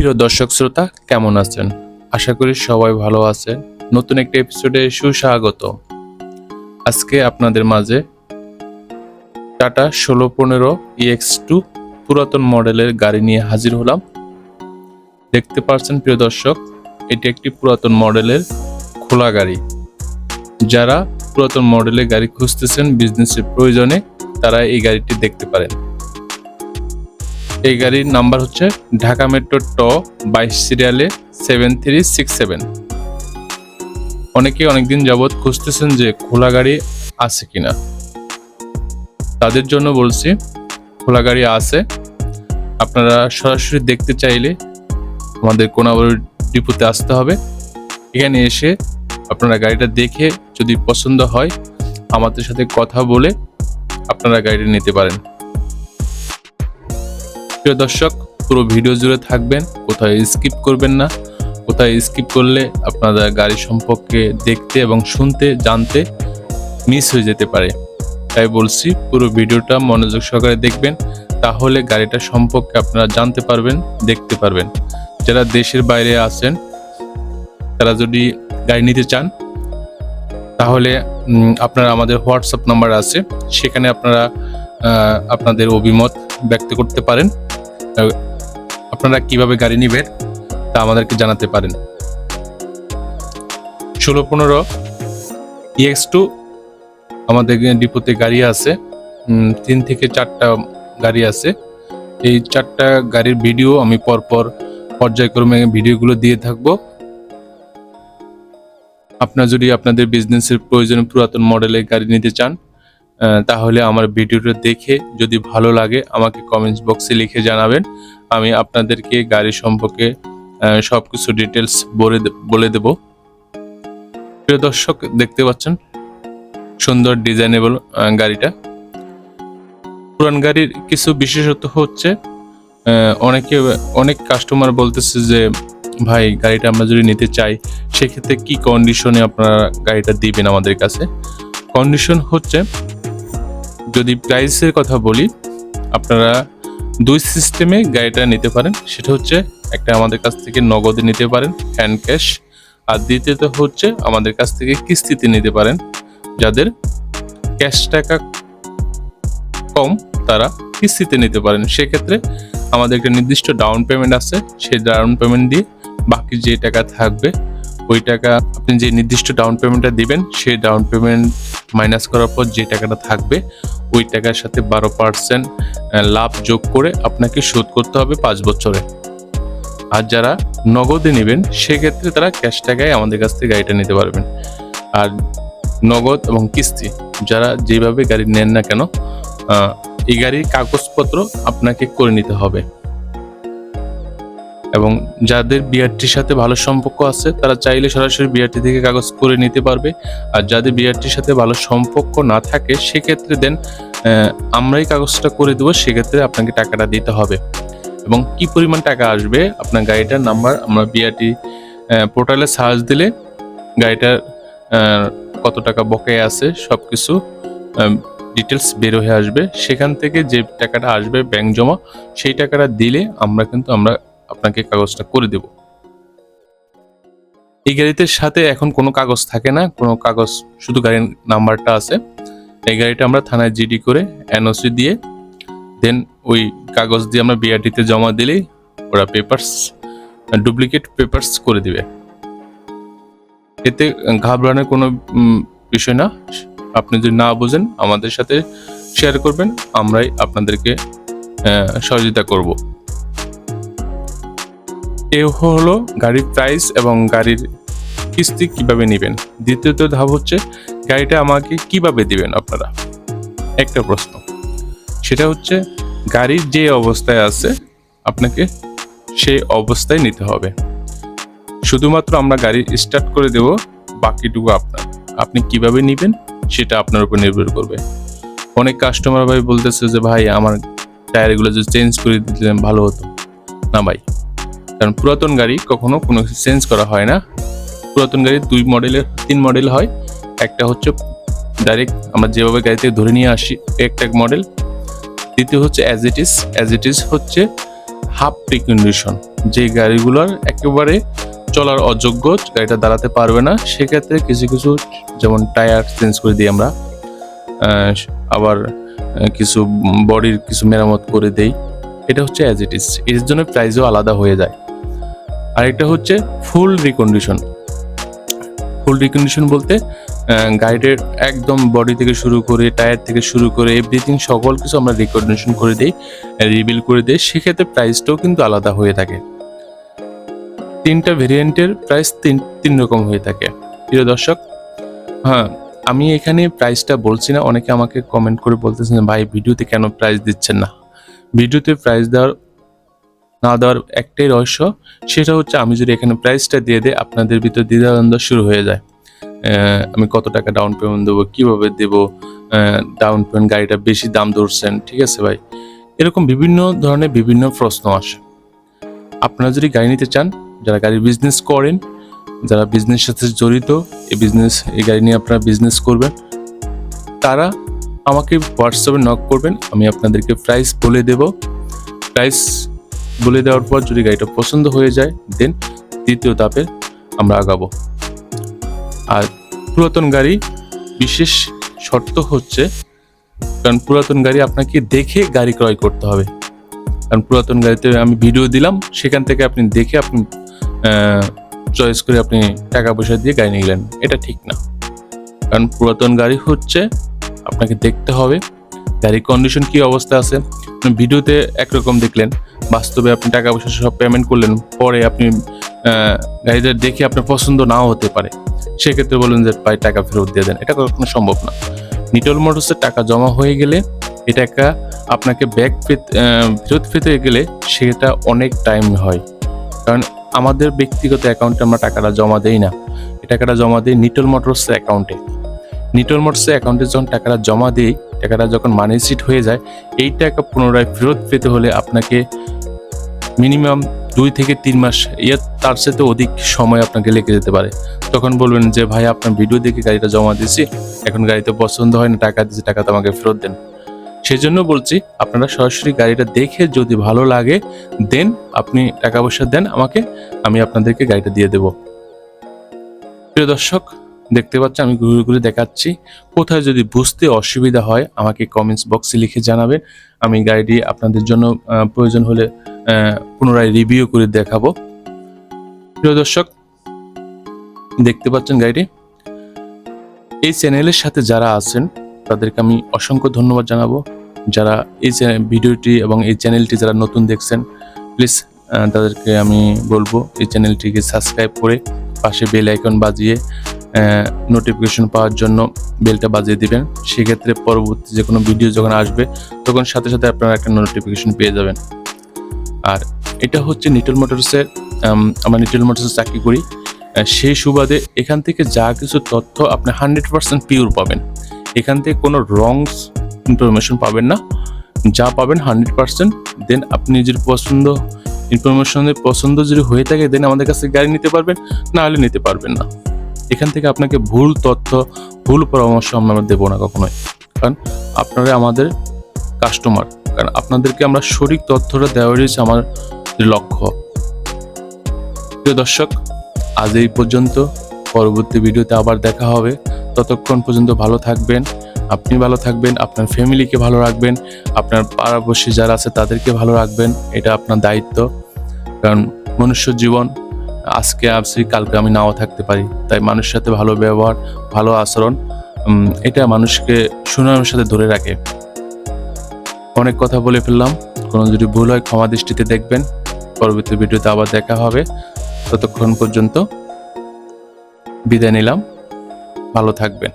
প্রিয় দর্শক শ্রোতা, কেমন আছেন? আশা করি সবাই ভালো আছে। নতুন একটা এপিসোডে সুস্বাগত। আজকে আপনাদের মাঝে টাটা ষোলো পনেরো ইএক্স টু পুরাতন মডেলের গাড়ি নিয়ে হাজির হলাম। দেখতে পাচ্ছেন প্রিয় দর্শক, এটি একটি পুরাতন মডেলের খোলা গাড়ি। যারা পুরাতন মডেলের গাড়ি খুঁজতেছেন বিজনেসের প্রয়োজনে তারা এই গাড়িটি দেখতে পারেন। এই গাড়ির নাম্বার হচ্ছে ঢাকা মেট্রো ট বাইশ সিরিয়ালে সেভেন থ্রি সিক্স সেভেন। অনেকে অনেকদিন যাবৎ খুঁজতেছেন যে খোলা গাড়ি আছে কিনা। তাদের জন্য বলছি, খোলা গাড়ি আছে। আপনারা সরাসরি দেখতে চাইলে আমাদের কোনাবাড়ি ডিপোতে আসতে হবে। এখানে এসে আপনারা গাড়িটা দেখে যদি পছন্দ হয়, আমাদের সাথে কথা বলে আপনারা গাড়িটা নিতে পারেন। প্রিয় দর্শক, পুরো ভিডিও জুড়ে থাকবেন, কোথায় স্কিপ করবেন না, কোথায় স্কিপ করলে আপনারা গাড়ি সম্পর্কে দেখতে এবং শুনতে, জানতে মিস হয়ে যেতে পারে। তাই বলছি, পুরো ভিডিওটা মনোযোগ সহকারে দেখবেন, তাহলে গাড়িটা সম্পর্কে আপনারা জানতে পারবেন, দেখতে পারবেন। যারা দেশের বাইরে আছেন, তারা যদি গাড়ি নিতে চান, তাহলে আপনারা আমাদের হোয়াটসঅ্যাপ নাম্বার আছে, সেখানে আপনারা আপনাদের অভিমত ব্যক্ত করতে পারেন। আপনারা কীভাবে গাড়ি নেবেন তা আমাদেরকে জানাতে পারেন। ষোলো পনেরো ইএক্স টু আমাদের ডিপোতে গাড়ি আছে তিন থেকে চারটা গাড়ি আছে। এই চারটা গাড়ির ভিডিও আমি পরপর পর্যায়ক্রমে ভিডিওগুলো দিয়ে থাকব। আপনার যদি আপনাদের বিজনেসের প্রয়োজনে পুরাতন মডেলের গাড়ি নিতে চান তাহলে আমার ভিডিওটা দেখে যদি ভালো লাগে আমাকে কমেন্টস বক্সে লিখে জানাবেন। আমি আপনাদেরকে গাড়ি সম্পর্কে আহ, সবকিছু ডিটেলস বলে বলে দেব। প্রিয় দর্শক দেখতে পাচ্ছেন সুন্দর ডিজাইনেবল গাড়িটা। পুরান গাড়ির কিছু বিশেষত্ব হচ্ছে অনেকে অনেক কাস্টমার বলতেছে যে ভাই গাড়িটা আমরা যদি নিতে চাই সেক্ষেত্রে কি কন্ডিশনে আপনারা গাড়িটা দিবেন আমাদের কাছে? কন্ডিশন হচ্ছে যদি প্রাইসের কথা বলি, আপনারা দুই সিস্টেমে গাড়িটা নিতে পারেন। সেটা হচ্ছে একটা আমাদের কাছ থেকে নগদে নিতে পারেন হ্যান্ড ক্যাশ আর দ্বিতীয়ত হচ্ছে আমাদের কাছ থেকে কিস্তিতে নিতে পারেন, যাদের ক্যাশ টাকা কম তারা কিস্তিতে নিতে পারেন। সেক্ষেত্রে আমাদের একটা নির্দিষ্ট ডাউন পেমেন্ট আছে, সেই ডাউন পেমেন্ট দিয়ে বাকি যে টাকা থাকবে ওই টাকা আপনি যে নির্দিষ্ট ডাউন পেমেন্টটা দিবেন, সেই ডাউন পেমেন্ট মাইনাস করার পর যে টাকাটা থাকবে, ওই টাকার সাথে বারো পার্সেন্ট লাভ যোগ করে আপনাকে শোধ করতে হবে পাঁচ বছরে। আর যারা নগদে নেবেন, সেক্ষেত্রে তারা ক্যাশ টাকায় আমাদের কাছ থেকে গাড়িটা নিতে পারবেন। আর নগদ এবং কিস্তি, যারা যেভাবে গাড়ি নেন না কেন এই গাড়ির কাগজপত্র আপনাকে করে নিতে হবে। এবং যাদের বিআরটির সাথে ভালো সম্পর্ক আছে, তারা চাইলে সরাসরি বিআরটি থেকে কাগজ করে নিতে পারবে। আর যাদের বিআরটির সাথে ভালো সম্পর্ক না থাকে, সেক্ষেত্রে দেন আমরাই কাগজটা করে দেবো, সেক্ষেত্রে আপনাকে টাকাটা দিতে হবে। এবং কি পরিমাণ টাকা আসবে, আপনার গাড়িটার নাম্বার, আমরা বিআরটি পোর্টালে সার্চ দিলে গাড়িটার কত টাকা বকেয়া আছে সব কিছু ডিটেলস বের হয়ে আসবে। সেখান থেকে যে টাকাটা আসবে, ব্যাংক জমা, সেই টাকাটা দিলে আমরা কিন্তু আমরা আপনাকে কাগজটা করে দেব। এই গাড়িতে সাথে এখন কোনো কাগজ থাকে না, কোনো কাগজ, শুধু গাড়ির নাম্বারটা আছে। এই গাড়িটা আমরা থানায় জিডি করে এনওসি দিয়ে, দেন ওই কাগজ দিয়ে আমরা বিআরটিতে জমা দিলেই ওরা পেপারস ডুপ্লিকেট পেপারস করে দিবে। এতে ঘাবড়ানোর কোনো বিষয় না। আপনি যদি না বোঝেন, আমাদের সাথে শেয়ার করবেন, আমরাই আপনাদেরকে সহযোগিতা করব। এ হলো গাড়ির প্রাইস এবং গাড়ির কিস্তি কীভাবে নেবেন? দ্বিতীয়ত ধাপ হচ্ছে গাড়িটা আমাকে কীভাবে দিবেন আপনারা? একটা প্রশ্ন। সেটা হচ্ছে গাড়ির যে অবস্থায় আছে, আপনাকে সেই অবস্থায় নিতে হবে। শুধুমাত্র আমরা গাড়ি স্টার্ট করে দেব, বাকিটুকু আপনার। আপনি কীভাবে নেবেন, সেটা আপনার উপর নির্ভর করবে। অনেক কাস্টমার ভাই বলতেছে যে, ভাই, আমার টায়ারগুলো যদি চেঞ্জ করে দিতেন, ভালো হতো। না ভাই কারণ পুরাতন গাড়ি কখনো কোনো কিছু চেঞ্জ করা হয় না। পুরাতন গাড়ি দুই মডেলের, তিন মডেল হয়। একটা হচ্ছে ডাইরেক্ট আমরা যেভাবে গাড়ি থেকে ধরে নিয়ে আসি, একটা মডেল। দ্বিতীয় হচ্ছে as it is as it is হচ্ছে হাফ রিকন্ডিশন যে গাড়িগুলোর একেবারে চলার অযোগ্য গাড়িটা দাঁড়াতে পারবে না, সেক্ষেত্রে কিছু কিছু যেমন টায়ার চেঞ্জ করে দিই আমরা আবার কিছু বডির কিছু মেরামত করে দেই। এটা হচ্ছে অ্যাজ ইট ইজ এর জন্য প্রাইসও আলাদা হয়ে যায়। আর এটা হচ্ছে ফুল রিকন্ডিশন ফুল রিকন্ডিশন বলতে গাড়ির একদম বডি থেকে শুরু করে টায়ার থেকে শুরু করে এভরিথিং সকল কিছু আমরা রিকন্ডিশন করে দিই রিবিল করে দিই। সেক্ষেত্রে প্রাইসটাও কিন্তু আলাদা হয়ে থাকে। তিনটা ভেরিয়েন্টের প্রাইস তিন তিন রকম হয়ে থাকে। প্রিয় দর্শক হ্যাঁ আমি এখানে প্রাইসটা বলছি না, অনেকে আমাকে কমেন্ট করে বলতেছেন, ভাই ভিডিওতে কেন প্রাইস দিচ্ছেন না? ভিডিওতে প্রাইস দেওয়ার না দেওয়ার একটাই রহস্য, সেটা হচ্ছে আমি যদি এখানে প্রাইসটা দিয়ে দিই, আপনাদের ভিতর দ্বিধাদ্বন্দ্ব শুরু হয়ে যায়। আমি কত টাকা ডাউন পেমেন্ট দেবো, কীভাবে দেবো ডাউন পেমেন্ট গাড়িটা বেশি দাম ধরছেন, ঠিক আছে ভাই? এরকম বিভিন্ন ধরনের বিভিন্ন প্রশ্ন আসে। আপনারা যদি গাড়ি নিতে চান, যারা গাড়ির বিজনেস করেন, যারা বিজনেস সাথে জড়িত, এই বিজনেস এই গাড়ি নিয়ে আপনারা বিজনেস করবেন, তারা আমাকে হোয়াটসঅ্যাপে নক করবেন, আমি আপনাদেরকে প্রাইস বলে দেব। প্রাইস বলে দেওয়ার পর যদি গাড়িটা পছন্দ হয়ে যায় দেন দ্বিতীয় ধাপে আমরা আগাবো। আর পুরাতন গাড়ি বিশেষ শর্ত হচ্ছে, কারণ পুরাতন গাড়ি আপনাকে দেখে গাড়ি ক্রয় করতে হবে। কারণ পুরাতন গাড়িতে আমি ভিডিও দিলাম, সেখান থেকে আপনি দেখে আপনি চয়েস করে আপনি টাকা পয়সা দিয়ে গাড়ি নিলেন। এটা ঠিক না। কারণ পুরাতন গাড়ি হচ্ছে, আপনাকে দেখতে হবে, গাড়ির কন্ডিশন কি অবস্থা আছে। ভিডিওতে একরকম দেখলেন বাস্তবে আপনি টাকা পয়সা সব পেমেন্ট করলেন, পরে আপনি গাড়িটা দেখে আপনার পছন্দ নাও হতে পারে। সেক্ষেত্রে বলুন যে, ভাই, টাকা ফেরত দিয়ে দেন। এটা কখনো সম্ভব না। নিটল মোটরসের টাকা জমা হয়ে গেলে, এটা একটা আপনাকে ব্যাক পেতে ফেরত পেতে গেলে সেটা অনেক টাইম হয়। কারণ আমাদের ব্যক্তিগত অ্যাকাউন্টে আমরা টাকাটা জমা দেই না। এই টাকাটা জমা দিই নিটল মোটরসের অ্যাকাউন্টে নিটল মোটরসের অ্যাকাউন্টে যখন টাকাটা জমা দিই, টাকাটা যখন মানি সিট হয়ে যায়, এই টাকা পুনরায় ফেরত পেতে হলে আপনাকে মিনিমাম দুই থেকে তিন মাস ইয়ার তার সাথে অধিক সময় আপনাকে লেগে যেতে পারে। তখন বলবেন যে, ভাই, আপনার ভিডিও দেখে গাড়িটা জমা দিয়েছি, এখন গাড়িতে পছন্দ হয় না, টাকা দিয়েছি, টাকা তো আমাকে ফেরত দেন। সেই জন্য বলছি, আপনারা সরাসরি গাড়িটা দেখে যদি ভালো লাগে, দেন, আপনি টাকা পয়সা দেন আমাকে, আমি আপনাদেরকে গাড়িটা দিয়ে দেব। প্রিয় দর্শক দেখতে পাচ্ছেন আমি ঘুরে ঘুরে দেখাচ্ছি। কোথায় যদি বুঝতে অসুবিধা হয়, আমাকে কমেন্টস বক্সে লিখে জানাবেন আমি গাড়িটি আপনাদের জন্য প্রয়োজন হলে পুনরায় রিভিউ করে দেখাবো। প্রিয় দর্শক, দেখতে পাচ্ছেন গাড়িটি? এই চ্যানেলের সাথে যারা আছেন, তাদেরকে আমি অসংখ্য ধন্যবাদ জানাব। যারা এই ভিডিওটি এবং এই চ্যানেলটি যারা নতুন দেখছেন প্লিজ তাদেরকে আমি বলব, এই চ্যানেলটিকে সাবস্ক্রাইব করে পাশে বেল আইকন বাজিয়ে নোটিফিকেশন পাওয়ার জন্য বেলটা বাজিয়ে দিবেন। সেক্ষেত্রে পরবর্তী যে কোনো ভিডিও যখন আসবে, তখন সাথে সাথে আপনারা একটা নোটিফিকেশন পেয়ে যাবেন। আর এটা হচ্ছে নিটল মোটরসের আমরা নিটল মোটরসে চাকরি করি। সেই সুবাদে এখান থেকে যা কিছু তথ্য আপনি হান্ড্রেড পার্সেন্ট পিওর পাবেন। এখান থেকে কোনো রংস ইনফরমেশন পাবেন না। যা পাবেন হান্ড্রেড পার্সেন্ট দেন আপনি যদি পছন্দ ইনফরমেশনের পছন্দ যদি হয়ে থাকে দেন আমাদের কাছে গাড়ি নিতে পারবেন, না হলে নিতে পারবেন না। এখান থেকে আপনাকে ভুল তথ্য, ভুল পরামর্শ আমরা দেবো না কখনোই। কারণ আপনারা আমাদের কাস্টমার কারণ আপনাদেরকে আমরা সঠিক তথ্যটা দেওয়া রয়েছে আমার লক্ষ্য। প্রিয় দর্শক, আজ এই পর্যন্ত। পরবর্তী ভিডিওতে আবার দেখা হবে। ততক্ষণ পর্যন্ত ভালো থাকবেন। আপনি ভালো থাকবেন, আপনার ফ্যামিলিকে ভালো রাখবেন, আপনার পাড়াপড়শি যারা আছে তাদেরকে ভালো রাখবেন, এটা আপনার দায়িত্ব। কারণ মনুষ্য জীবন আজকে আসি কালকে আমি নাও থাকতে পারি। তাই মানুষের সাথে ভালো ব্যবহার, ভালো আচরণ এটা মানুষকে সুনামের সাথে ধরে রাখে। অনেক কথা বলে ফেললাম। কোনো যদি ভুল হয় ক্ষমা দৃষ্টিতে দেখবেন। পরবর্তী ভিডিওতে আবার দেখা হবে। ততক্ষণ পর্যন্ত বিদায় নিলাম। ভালো থাকবেন।